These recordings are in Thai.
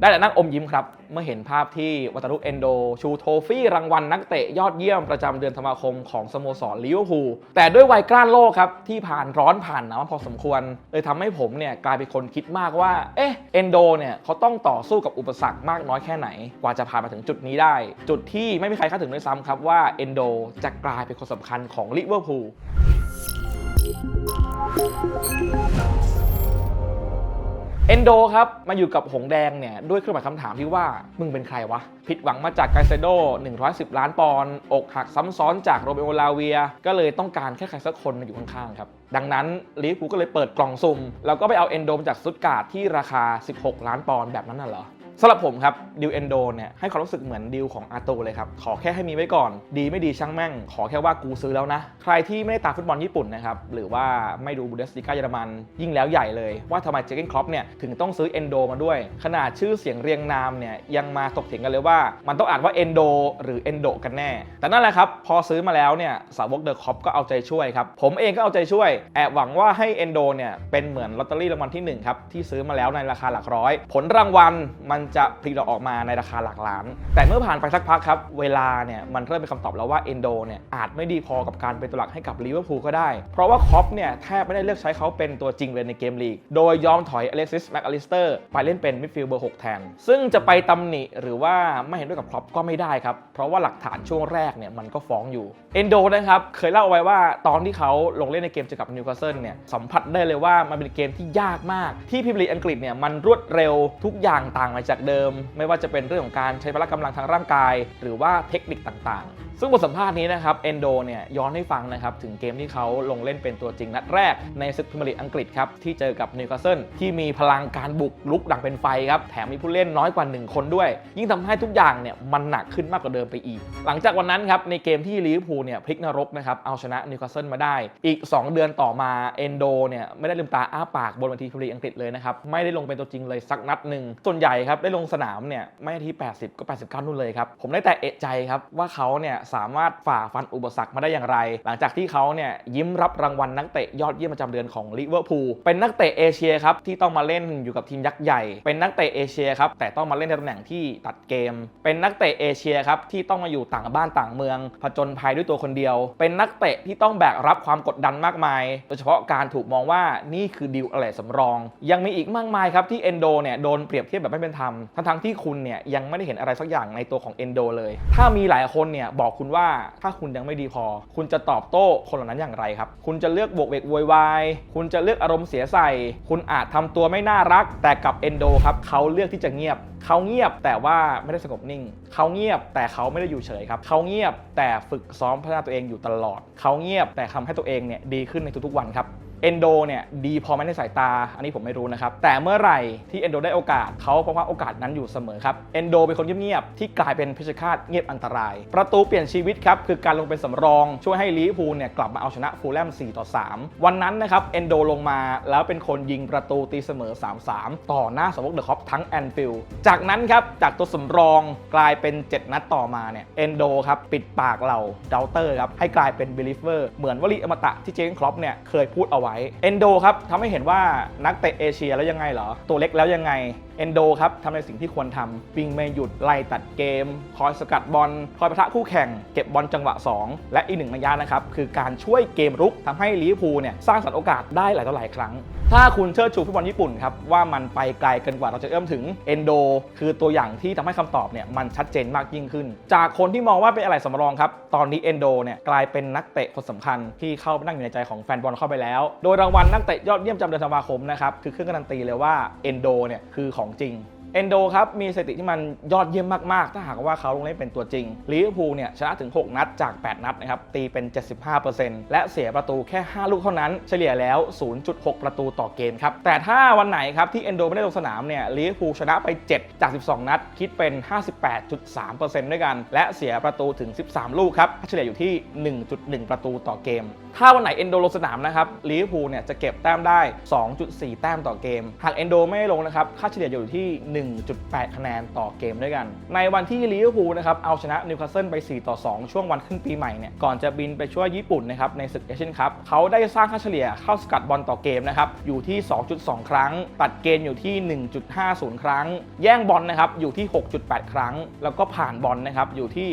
ได้แต่นั่งอมยิ้มครับ เมื่อเห็นภาพที่วัตรุเอนโด ชูโทฟี่รางวัลนักเตะยอดเยี่ยมประจำเดือนธันวาคมของสโมสรลิเวอร์พูลแต่ด้วยวัยกล้านโลกครับ ที่ผ่านร้อนผ่านหนาวพอสมควร เลยทำให้ผมเนี่ยกลายเป็นคนคิดมากว่า เอ๊ะเอนโดเนี่ยเขาต้องต่อสู้กับอุปสรรคมากน้อยแค่ไหน กว่าจะผ่านมาถึงจุดนี้ได้ จุดที่ไม่มีใครคาดถึงด้วยซ้ำครับว่าเอนโดจะกลายเป็นคนสำคัญของลิเวอร์พูล อนโดครับมาอยู่กับหงแดงเนี่ยด้วยเครื่องหมายคำถามที่ว่ามึงเป็นใครวะ ผิดหวังมาจากไกเซโด 110 ล้านปอนด์อกหักซ้ำซ้อนจากโรเบโอลาเวีย ก็เลยต้องการแค่ใครสักคนมาอยู่ข้างๆครับ ดังนั้นลิเวอร์พูลก็เลยเปิดกล่องสุ่ม แล้วก็ไปเอาเอนโดมจากสตุตการ์ดที่ราคา 16 ล้านปอนด์แบบนั้นน่ะเหรอสำหรับผมครับดิวเอนโดเนี่ยให้ความรู้สึกเหมือนดิวของอาตูเลยครับ ขอแค่ให้มีไว้ก่อน ดีไม่ดีช่างแม่ง ขอแค่ว่ากูซื้อแล้วนะ ใครที่ไม่ได้ตามฟุตบอลญี่ปุ่นนะครับ หรือว่าไม่ดูบูเดสลิก้าเยอรมัน ยิ่งแล้วใหญ่เลย ว่าทำไมเจเกนครอปเนี่ยถึงต้องซื้อเอนโดมาด้วย ขนาดชื่อเสียงเรียงนามเนี่ยยังมาตกเถียงกันเลยว่ามันต้องอ่านว่าเอนโดหรือเอนโดกันแน่ แต่นั่นแหละครับ พอซื้อมาแล้วเนี่ยสาวกเดอะคอปก็เอาใจช่วยครับ ผมเองก็เอาใจช่วย แอบหวังว่าให้เอนโดเนี่ยเป็นเหมือนลอตเตอรี่รางวัลที่หนึ่งครับ ที่ซื้อมาแล้วในราคาหลักร้อย ผลรางวัลมันจะพลิกเราออกมาในราคาหลักล้าน แต่เมื่อผ่านไปสักพักครับ เวลาเนี่ยมันเริ่มเป็นคำตอบแล้วว่าเอนโดเนี่ยอาจไม่ดีพอกับการเป็นตัวหลักให้กับลิเวอร์พูลก็ได้ เพราะว่าคอปเนี่ยแทบไม่ได้เลือกใช้เขาเป็นตัวจริงเลยในเกมลีก โดยยอมถอยอเล็กซิสแม็กอลิสเตอร์ไปเล่นเป็นมิดฟิลด์เบอร์6แทน ซึ่งจะไปตำหนิหรือว่าไม่เห็นด้วยกับครอปก็ไม่ได้ครับ เพราะว่าหลักฐานช่วงแรกเนี่ยมันก็ฟ้องอยู่เอนโดนะครับเคยเล่าเอาไว้ว่าตอนที่เขาลงเล่นในเกมเจอกับนิวคาสเซิลเนี่ยสัมผัสได้เลยว่ามันเป็นเกมที่ยากมาก ที่พรีเมียร์ลีอังกฤษเนี่ยมันรวดเร็วทุกอย่างต่างไปจากเดิม ไม่ว่าจะเป็นเรื่องของการใช้พละกำลังทางร่างกาย หรือว่าเทคนิคต่างๆ ซึ่งบทสัมภาษณ์นี้นะครับเอนโดเนี่ยย้อนให้ฟังนะครับถึงเกมที่เขาลงเล่นเป็นตัวจริงนัดแรกในศึกพรีเมียร์ลีอังกฤษครับที่เจอกับนิวคาสเซิลที่มีพลังการบุกลุกดังเป็นไฟครับแถมมีผู้เล่นน้อยกว่า 1 คนด้วย ยิ่งทำให้ทุกอย่างเนี่ยมันหนักขึ้นมากกว่าเดิมไปอีก หลังจากวันนั้นครับในเกมที่ลิเวอร์พูลเนี่ยพลิกนรกนะครับเอาชนะนิวคาสเซิลมาได้ อีก 2 เดือนต่อมาเอนโดเนี่ยไม่ได้ลืมตาอ้าปากบนเวทีพรีเมียร์ลีกอังกฤษเลยนะครับไม่ได้ลงเป็นตัวจริงเลยสักนัดหนึ่งส่วนใหญ่ครับได้ลงสนามเนี่ยไม่ที่ 80 ก็ 89 นู่นเลยครับผมได้แต่เอะใจครับว่าเขาเนี่ยสามารถฝ่าฟันอุปสรรคมาได้อย่างไร หลังจากที่เขาเนี่ยยิ้มรับรางวัลนักเตะยอดเยี่ยมประจำเดือนของลิเวอร์พูลเป็นนักเตะเอเชียครับที่ต้องมาเล่นอยู่กับทีมยักษ์ใหญ่ เป็นนักเตะเอเชียครับแต่ต้องมาเล่นในตำแหน่งที่ตัดเกมเป็นนักเตะเอเชียครับที่ต้องมาอยู่ต่างบ้านต่างเมือง ผจญภัยด้วยตัวคนเดียว เป็นนักเตะที่ต้องแบกรับความกดดันมากมาย โดยเฉพาะการถูกมองว่านี่คือดิวอะไรสำรอง ยังมีอีกมากมายครับที่เอนโดเนี่ยโดนเปรียบเทียบแบบไม่เป็นธรรม ทั้งๆที่คุณเนี่ยยังไม่ได้เห็นอะไรสักอย่างในตัวของเอนโดเลย ถ้ามีหลายคนเนี่ยบอกคุณว่าถ้าคุณยังไม่ดีพอ คุณจะตอบโต้คนเหล่านั้นอย่างไรครับ คุณจะเลือกบวกเวกโวยวายคุณจะเลือกอารมณ์เสียใส่ คุณอาจทำตัวไม่น่ารัก แต่กับเอนโดครับเขาเลือกที่จะเงียบ เขาเงียบแต่ว่าไม่ได้สงบนิ่ง เขาเงียบแต่เขาไม่ได้อยู่เฉยครับ เขาเงียบแต่ฝึกซ้อมพัฒนาตัวเองอยู่ตลอด เขาเงียบแต่ทำให้ตัวเองเนี่ยดีขึ้นในทุกๆวันครับ เอนโดเนี่ยดีพอไหมในสายตา อันนี้ผมไม่รู้นะครับ แต่เมื่อไหร่ที่เอนโดได้โอกาสเขาเพราะว่าโอกาสนั้นอยู่เสมอครับเอนโดเป็นคนเงียบๆที่กลายเป็นเพชฌฆาตเงียบอันตราย ประตูเปลี่ยนชีวิตครับ คือการลงเป็นสำรอง ช่วยให้ลิเวอร์พูลเนี่ยกลับมาเอาชนะฟูลแลม4ต่อ3 วันนั้นนะครับเอนโดลงมาแล้วเป็นคนยิงประตูตีเสมอ 3-3 ต่อหน้าสาวกเดอะคอปทั้งแอนฟิลด์จากนั้นครับจากตัวสำรองกลายเป็น 7 นัดต่อมาเนี่ยเอนโดครับปิดปากเราเดาเตอร์ครับให้กลายเป็นบิลิเวอร์เหมือนวลีอมตะที่เจนครอปเนี่ยเคยพูดเอาไว้เอนโดครับทำให้เห็นว่านักเตะเอเชียแล้วยังไงเหรอ ตัวเล็กแล้วยังไง เอนโดครับทำในสิ่งที่ควรทำวิ่งไม่หยุดไล่ตัดเกม คอยสกัดบอลคอยปะทะคู่แข่ง เก็บบอลจังหวะ 2 และอีกหนึ่งนัยยะนะครับ คือการช่วยเกมรุกทำให้ลิเวอร์พูลเนี่ยสร้างสรรค์โอกาสได้หลายต่อหลายครั้ง ถ้าคุณเชิดชูฟุตบอลญี่ปุ่นครับ ว่ามันไปไกลเกินกว่าเราจะเอื้อมถึงเอนโดคือตัวอย่างที่ทำให้คำตอบเนี่ยมันชัดเจนมากยิ่งขึ้น จากคนที่มองว่าเป็นอะไรสำรองครับตอนนี้เอนโดเนี่ยกลายเป็นนักเตะคนสำคัญที่เข้าไปนั่งอยู่ในใจของแฟนบอลเข้าไปแล้ว โดยรางวัลนักเตะยอดเยี่ยมจำเดือนธันวาคมนะครับคือเครื่องการันตีเลยว่าเอนโดเนี่ยคือของจริง เอนโดครับมีสถิติที่มันยอดเยี่ยมมาก ๆ ถ้าหากว่าเขาลงเล่นเป็นตัวจริงลิเวอร์พูลเนี่ยชนะถึง 6 นัดจาก 8 นัดนะครับตีเป็น 75%และเสียประตูแค่ 5 ลูกเท่านั้นเฉลี่ยแล้ว 0.6 ประตูต่อเกมครับ แต่ถ้าวันไหนครับที่เอนโดไม่ได้ลงสนามเนี่ยลิเวอร์พูลชนะไป 7 จาก 12 นัด คิดเป็น 58.3%ด้วยกัน และเสียประตูถึง 13 ลูกครับเฉลี่ยอยู่ที่ 1.1 ประตูต่อเกม ถ้าวันไหนเอนโดลงสนามนะครับลิเวอร์พูลเนี่ยจะเก็บแต้มได้ 2.4 แต้มต่อเกม หากเอนโดไม่ได้ลงนะครับค่าเฉลี่ยอยู่ที่1.8 คะแนนต่อเกมด้วยกัน ในวันที่ลิเวอร์พูลนะครับเอาชนะนิวคาสเซิลไป 4 ต่อ 2 ช่วงวันขึ้นปีใหม่เนี่ยก่อนจะบินไปช่วยญี่ปุ่นนะครับในศึกเอเชียนคัพเขาได้สร้างค่าเฉลี่ยเข้าสกัดบอลต่อเกมนะครับอยู่ที่ 2.2 ครั้ง ตัดเกณฑ์อยู่ที่ 1.50 ครั้ง แย่งบอลนะครับอยู่ที่ 6.8 ครั้ง แล้วก็ผ่านบอลนะครับอยู่ที่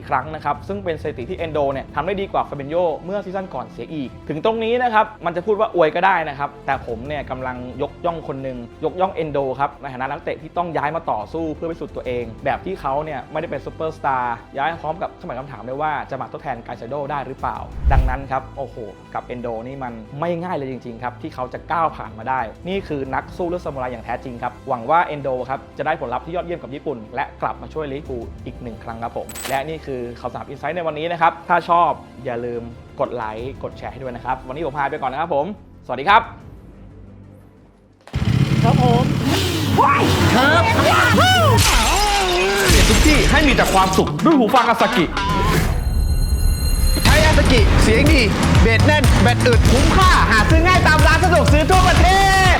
64.4 ครั้งนะครับซึ่งเป็นสถิติที่เอนโดเนี่ยทำได้ดีกว่าฟาเบนโยเมื่อซีซั่นก่อนเสียอีก ถึงตรงนี้นะครับมันจะพูดว่าอวยก็ได้นะครับแต่ผมเนี่ยกำลังยกย่องคนหนึ่งยกย่องเอนโดครับในฐานะนักเตะที่ต้องย้ายมาต่อสู้เพื่อพิสูจน์ตัวเอง แบบที่เขาเนี่ยไม่ได้เป็นซูเปอร์สตาร์ย้ายพร้อมกับสมัยคำถามด้วยว่าจะมาทดแทนไกเซโดได้หรือเปล่า ดังนั้นครับโอ้โหกับเอนโดนี่มันไม่ง่ายเลยจริงๆครับที่เขาจะก้าวผ่านมาได้ นี่คือนักสู้เลือดซามูไรอย่างแท้จริงครับหวังว่าเอนโดครับจะได้ผลลัพธ์ที่ยอดเยี่ยมกับญี่ปุ่น และกลับมาช่วยลิเวอร์พูลอีกหนึ่งครั้งครับผมและนี่คือข่าวสารอินไซต์ในวันนี้นะครับถ้าชอบอย่าลืมกดไลค์กดแชร์ให้ด้วยนะครับวันนี้ผมพายไปก่อนนะครับผม สวัสดีครับ ครับผม ครับทุกที่ให้มีแต่ความสุขด้วยหูฟังอาสกิ ใช้อาสกิ เสียงดี เบสแน่น แบตอึดคุ้มค่า หาซื้อง่ายตามร้านสะดวกซื้อทั่วประเทศ